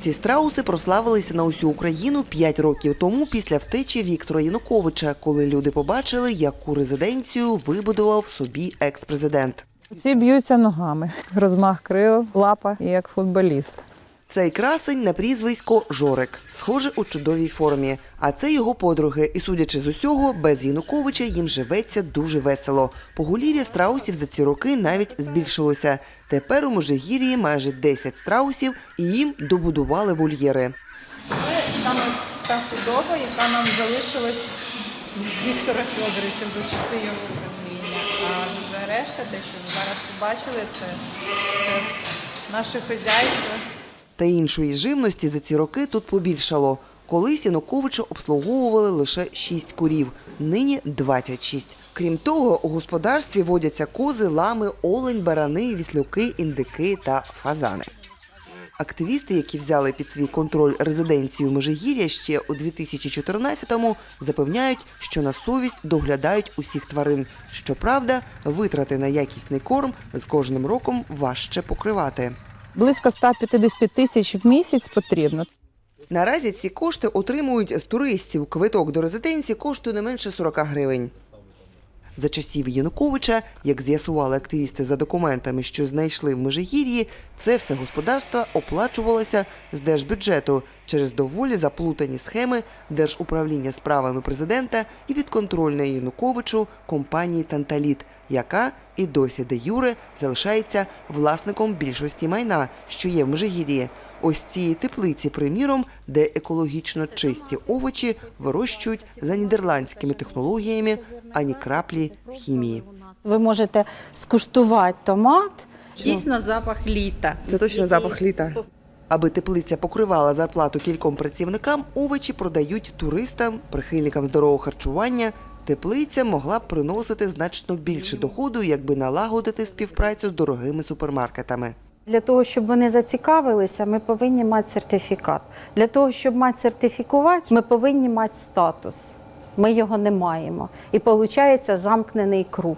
Ці страуси прославилися на усю Україну 5 років тому після втечі Віктора Януковича, коли люди побачили, яку резиденцію вибудував собі екс-президент. Ці б'ються ногами. Розмах крил, лапа як футболіст. Цей красень на прізвисько Жорик, схоже у чудовій формі. А це його подруги. І судячи з усього, без Януковича їм живеться дуже весело. Поголів'я страусів за ці роки навіть збільшилося. Тепер у Межигір'ї майже 10 страусів, і їм добудували вольєри. Це саме та худоба, яка нам залишилась з Віктора Федоровича за часи його правління. А решта, те, що ви зараз побачили, це, це наше хазяйство. Та іншої живності за ці роки тут побільшало. Колись Януковича обслуговували лише 6 курів, нині 26. Крім того, у господарстві водяться кози, лами, олень, барани, віслюки, індики та фазани. Активісти, які взяли під свій контроль резиденцію Межигір'я ще у 2014-му, запевняють, що на совість доглядають усіх тварин. Щоправда, витрати на якісний корм з кожним роком важче покривати. Близько 150 тисяч в місяць потрібно. Наразі ці кошти отримують з туристів. Квиток до резиденції коштує не менше 40 гривень. За часів Януковича, як з'ясували активісти за документами, що знайшли в Межигір'ї, це все господарство оплачувалося з держбюджету через доволі заплутані схеми Держуправління справами президента і підконтрольної Януковичу компанії Танталіт, яка і досі де Юре залишається власником більшості майна, що є в Межигір'ї. Ось цієї теплиці, приміром, де екологічно чисті овочі вирощують за нідерландськими технологіями, ані краплі хімії. Ви можете скуштувати томат. Дійсно запах літа. Це точно запах літа. Аби теплиця покривала зарплату кільком працівникам, овочі продають туристам, прихильникам здорового харчування. Теплиця могла б приносити значно більше доходу, якби налагодити співпрацю з дорогими супермаркетами. Для того, щоб вони зацікавилися, ми повинні мати сертифікат. Для того, щоб мати сертифікувати, ми повинні мати статус. Ми його не маємо. І виходить замкнений круг.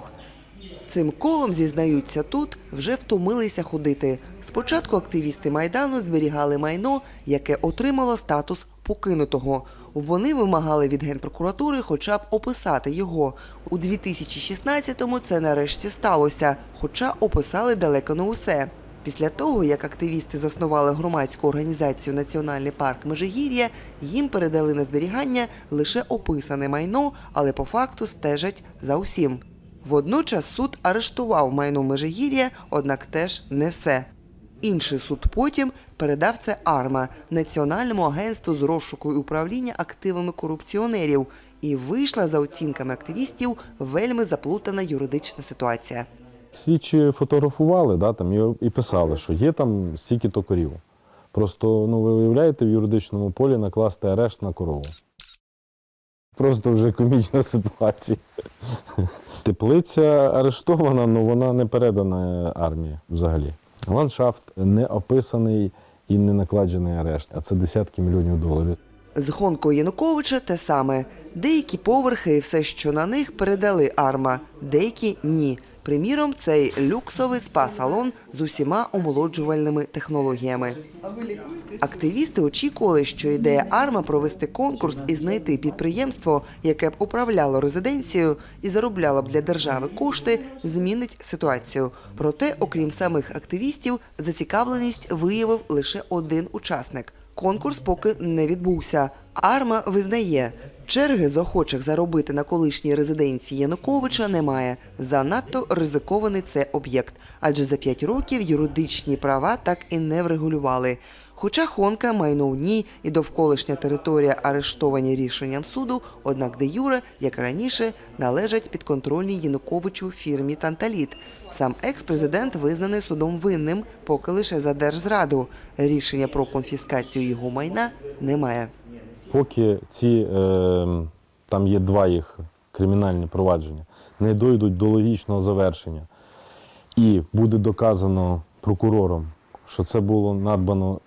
Цим колом, зізнаються тут, вже втомилися ходити. Спочатку активісти Майдану зберігали майно, яке отримало статус покинутого. Вони вимагали від Генпрокуратури хоча б описати його. У 2016-му це нарешті сталося, хоча описали далеко не усе. Після того, як активісти заснували громадську організацію Національний парк Межигір'я, їм передали на зберігання лише описане майно, але по факту стежать за усім. Водночас суд арештував майно Межигір'я, однак теж не все. Інший суд потім передав це АРМА Національному агентству з розшуку і управління активами корупціонерів. І вийшла за оцінками активістів вельми заплутана юридична ситуація. Слідчі фотографували да, там, і, і писали, що є там стільки-то корів. Просто ну, ви уявляєте в юридичному полі накласти арешт на корову. Просто вже комічна ситуація. Теплиця арештована, але вона не передана армії взагалі. Ландшафт не описаний і не накладений арешт, а це десятки мільйонів доларів. З гонкою Януковича те саме. Деякі поверхи і все, що на них, передали АРМА, деякі ні. Приміром, цей люксовий спа-салон з усіма омолоджувальними технологіями. Активісти очікували, що ідея АРМА провести конкурс і знайти підприємство, яке б управляло резиденцією і заробляло б для держави кошти, змінить ситуацію. Проте, окрім самих активістів, зацікавленість виявив лише один учасник. Конкурс поки не відбувся. Арма визнає, черги з охочих заробити на колишній резиденції Януковича немає. Занадто ризикований це об'єкт, адже за п'ять років юридичні права так і не врегулювали. Хоча Хонка, майно в ній і довколишня територія арештовані рішенням суду, однак де Юре, як раніше, належать підконтрольній Януковичу фірмі Танталіт. Сам екс-президент визнаний судом винним, поки лише за держзраду. Рішення про конфіскацію його майна немає. Поки ці, е, там є два їх кримінальні провадження, не дойдуть до логічного завершення, і буде доказано прокурором, що це було надбано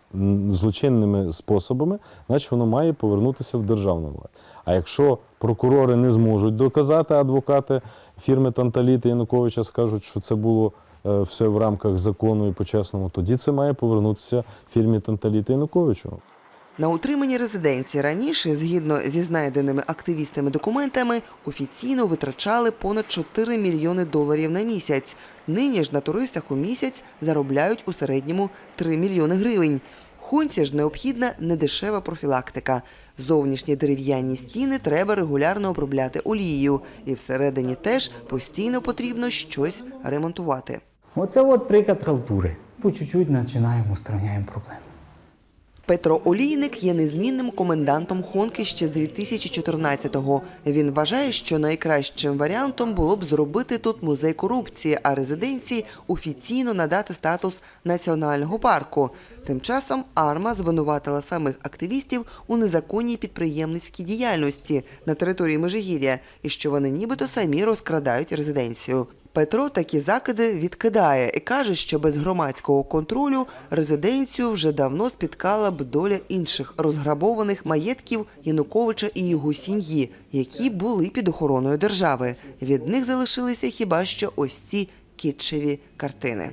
злочинними способами, значить воно має повернутися в державну владу. А якщо прокурори не зможуть доказати, адвокати фірми Танталіти Януковича скажуть, що це було е, все в рамках закону і по-чесному, тоді це має повернутися фірмі Танталіта Януковичу. На утриманні резиденції раніше, згідно зі знайденими активістами документами, офіційно витрачали понад 4 мільйони доларів на місяць. Нині ж на туристах у місяць заробляють у середньому 3 мільйони гривень. Хунці ж необхідна недешева профілактика. Зовнішні дерев'яні стіни треба регулярно обробляти олією, і всередині теж постійно потрібно щось ремонтувати. Оце от приклад халтури. По чуть-чуть починаємо устраняємо проблеми. Петро Олійник є незмінним комендантом Хонки ще з 2014-го. Він вважає, що найкращим варіантом було б зробити тут музей корупції, а резиденції офіційно надати статус національного парку. Тим часом Арма звинуватила самих активістів у незаконній підприємницькій діяльності на території Межигір'я і що вони нібито самі розкрадають резиденцію. Петро такі закиди відкидає і каже, що без громадського контролю резиденцію вже давно спіткала б доля інших розграбованих маєтків Януковича і його сім'ї, які були під охороною держави. Від них залишилися хіба що ось ці кітчеві картини.